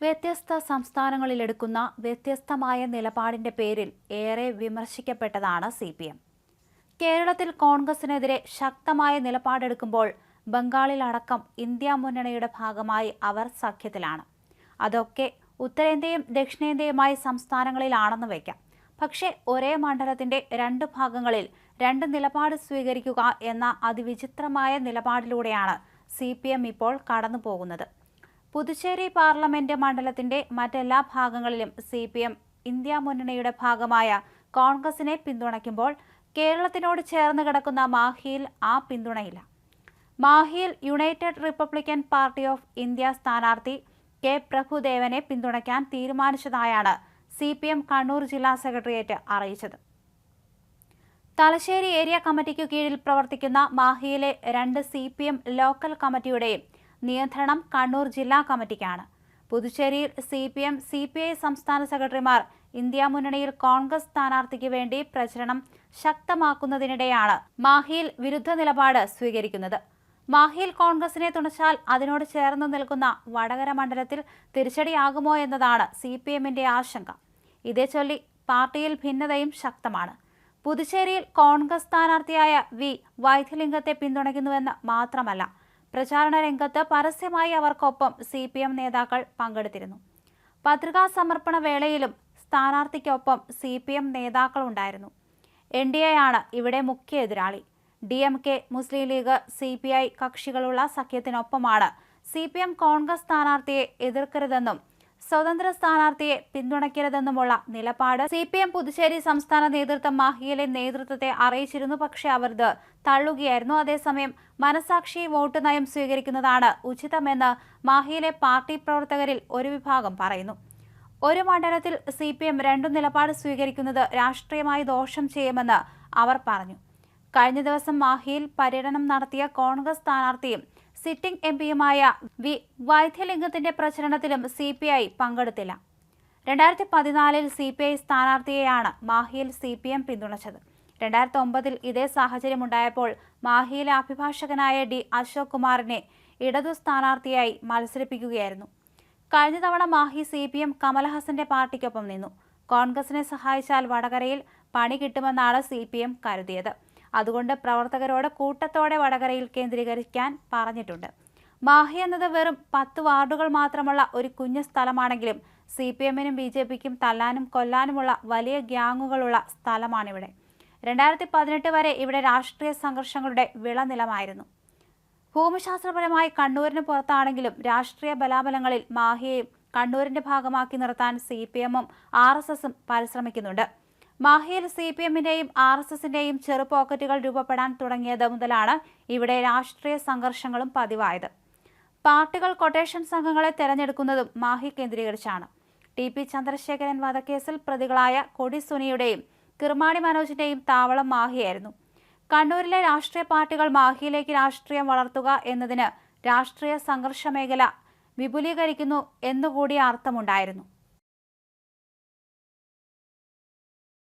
വ്യത്യസ്ത സംസ്ഥാനങ്ങളിലെടുക്കുന്ന വ്യത്യസ്തമായ നിലപാടിന്റെ പേരിൽ ഏറെ വിമർശിക്കപ്പെട്ടതാണ് സി പി എം. കേരളത്തിൽ കോൺഗ്രസിനെതിരെ ശക്തമായ നിലപാടെടുക്കുമ്പോൾ ബംഗാളിലടക്കം ഇന്ത്യ മുന്നണിയുടെ ഭാഗമായി അവർ സഖ്യത്തിലാണ്. അതൊക്കെ ഉത്തരേന്ത്യയും ദക്ഷിണേന്ത്യയുമായ സംസ്ഥാനങ്ങളിലാണെന്ന് വയ്ക്കാം. പക്ഷേ ഒരേ മണ്ഡലത്തിന്റെ രണ്ട് ഭാഗങ്ങളിൽ രണ്ട് നിലപാട് സ്വീകരിക്കുക എന്ന അതിവിചിത്രമായ നിലപാടിലൂടെയാണ് സി ഇപ്പോൾ കടന്നു പോകുന്നത് പുതുച്ചേരി പാർലമെന്റ് മണ്ഡലത്തിന്റെ മറ്റെല്ലാ ഭാഗങ്ങളിലും സി പി എം ഇന്ത്യ മുന്നണിയുടെ ഭാഗമായ കോൺഗ്രസിനെ പിന്തുണയ്ക്കുമ്പോൾ കേരളത്തിനോട് ചേർന്ന് കിടക്കുന്ന മാഹിയിൽ ആ പിന്തുണയില്ല. മാഹിയിൽ United Republican Party of India സ്ഥാനാർത്ഥി കെ പ്രഭുദേവനെ പിന്തുണയ്ക്കാൻ തീരുമാനിച്ചതായാണ് സി പി എം കണ്ണൂർ ജില്ലാ സെക്രട്ടേറിയറ്റ് അറിയിച്ചത്. തലശ്ശേരി ഏരിയ കമ്മിറ്റിക്കു കീഴിൽ പ്രവർത്തിക്കുന്ന മാഹിയിലെ രണ്ട് സി പി എം ലോക്കൽ കമ്മിറ്റിയുടെയും നിയന്ത്രണം കണ്ണൂർ ജില്ലാ കമ്മിറ്റിക്കാണ്. പുതുച്ചേരിയിൽ C P M C P I സംസ്ഥാന സെക്രട്ടറിമാർ ഇന്ത്യ മുന്നണിയിൽ കോൺഗ്രസ് സ്ഥാനാർത്ഥിക്ക് വേണ്ടി പ്രചരണം ശക്തമാക്കുന്നതിനിടെയാണ് മാഹിയിൽ വിരുദ്ധ നിലപാട് സ്വീകരിക്കുന്നത്. മാഹിയിൽ കോൺഗ്രസിനെ തുണച്ചാൽ അതിനോട് ചേർന്ന് നിൽക്കുന്ന വടകര മണ്ഡലത്തിൽ തിരിച്ചടിയാകുമോ എന്നതാണ് സി പി എമ്മിന്റെ ആശങ്ക. ഇതേ ചൊല്ലി പാർട്ടിയിൽ ഭിന്നതയും ശക്തമാണ്. പുതുച്ചേരിയിൽ കോൺഗ്രസ് സ്ഥാനാർത്ഥിയായ വി വൈദ്യലിംഗത്തെ പിന്തുണയ്ക്കുന്നുവെന്ന് മാത്രമല്ല പ്രചാരണ രംഗത്ത് പരസ്യമായി അവർക്കൊപ്പം സി പി എം നേതാക്കൾ പങ്കെടുത്തിരുന്നു. പത്രികാ സമർപ്പണ വേളയിലും സ്ഥാനാർത്ഥിക്കൊപ്പം സി പി എം നേതാക്കളുണ്ടായിരുന്നു എൻ ഡി എ ആണ് ഇവിടെ മുഖ്യ എതിരാളി. D M K Muslim League C P I കക്ഷികളുള്ള സഖ്യത്തിനൊപ്പമാണ് സി പി എം കോൺഗ്രസ് സ്ഥാനാർത്ഥിയെ എതിർക്കരുതെന്നും സ്വതന്ത്ര സ്ഥാനാർത്ഥിയെ പിന്തുണയ്ക്കരുതെന്നുമുള്ള നിലപാട് സി പി എം പുതുച്ചേരി സംസ്ഥാന നേതൃത്വം മാഹിയിലെ നേതൃത്വത്തെ അറിയിച്ചിരുന്നു പക്ഷേ അവർ ഇത് തള്ളുകയായിരുന്നു. അതേസമയം മനസാക്ഷി വോട്ട് നയം സ്വീകരിക്കുന്നതാണ് ഉചിതമെന്ന് മാഹിയിലെ പാർട്ടി പ്രവർത്തകരിൽ ഒരു വിഭാഗം പറയുന്നു. ഒരു മണ്ഡലത്തിൽ സി പി എം രണ്ടു നിലപാട് സ്വീകരിക്കുന്നത് രാഷ്ട്രീയമായി ദോഷം ചെയ്യുമെന്ന് അവർ പറഞ്ഞു. കഴിഞ്ഞ ദിവസം മാഹിയിൽ പര്യടനം നടത്തിയ കോൺഗ്രസ് സ്ഥാനാർത്ഥിയും സിറ്റിംഗ് എം പിയുമായ വി വൈദ്യലിംഗത്തിന്റെ പ്രചരണത്തിലും സി പി ഐ പങ്കെടുത്തില്ല. രണ്ടായിരത്തി പതിനാലിൽ സി പി ഐ സ്ഥാനാർത്ഥിയെയാണ് മാഹിയിൽ സി പി എം പിന്തുണച്ചത്. രണ്ടായിരത്തി ഒമ്പതിൽ ഇതേ സാഹചര്യമുണ്ടായപ്പോൾ മാഹിയിലെ അഭിഭാഷകനായ ഡി അശോക് കുമാറിനെ ഇടതു സ്ഥാനാർത്ഥിയായി മത്സരിപ്പിക്കുകയായിരുന്നു. കഴിഞ്ഞ തവണ മാഹി സി പി എം കമൽഹാസന്റെ പാർട്ടിക്കൊപ്പം നിന്നു. കോൺഗ്രസിനെ സഹായിച്ചാൽ വടകരയിൽ പണി കിട്ടുമെന്നാണ് സി പി എം കരുതിയത്. അതുകൊണ്ട് പ്രവർത്തകരോട് കൂട്ടത്തോടെ വടകരയിൽ കേന്ദ്രീകരിക്കാൻ പറഞ്ഞിട്ടുണ്ട്. മാഹി എന്നത് വെറും പത്ത് വാർഡുകൾ മാത്രമുള്ള ഒരു കുഞ്ഞു സ്ഥലമാണെങ്കിലും സി പി എമ്മിനും ബി ജെ പിക്കും തല്ലാനും കൊല്ലാനുമുള്ള വലിയ ഗ്യാങ്ങുകളുള്ള സ്ഥലമാണിവിടെ. രണ്ടായിരത്തി പതിനെട്ട് വരെ ഇവിടെ രാഷ്ട്രീയ സംഘർഷങ്ങളുടെ വിളനിലമായിരുന്നു. ഭൂമിശാസ്ത്രപരമായി കണ്ണൂരിന് പുറത്താണെങ്കിലും രാഷ്ട്രീയ ബലാബലങ്ങളിൽ മാഹിയെയും കണ്ണൂരിന്റെ ഭാഗമാക്കി നിർത്താൻ സി പി എമ്മും ആർ എസ് എസും പരിശ്രമിക്കുന്നുണ്ട്. മാഹിയിൽ സി പി എമ്മിന്റെയും ആർ എസ് എസിന്റെയും ചെറു പോക്കറ്റുകൾ രൂപപ്പെടാൻ തുടങ്ങിയത് മുതലാണ് ഇവിടെ രാഷ്ട്രീയ സംഘർഷങ്ങളും പതിവായത്. പാർട്ടികൾ കൊട്ടേഷൻ സംഘങ്ങളെ തെരഞ്ഞെടുക്കുന്നതും മാഹി കേന്ദ്രീകരിച്ചാണ്. ടി പി ചന്ദ്രശേഖരൻ വധക്കേസിൽ പ്രതികളായ കൊടി സുനിയുടെയും കിർമാണി മനോജിന്റെയും താവളം മാഹിയായിരുന്നു. കണ്ണൂരിലെ രാഷ്ട്രീയ പാർട്ടികൾ മാഹിയിലേക്ക് രാഷ്ട്രീയം വളർത്തുക എന്നതിന് രാഷ്ട്രീയ സംഘർഷ മേഖല വിപുലീകരിക്കുന്നു എന്നുകൂടി അർത്ഥമുണ്ടായിരുന്നു.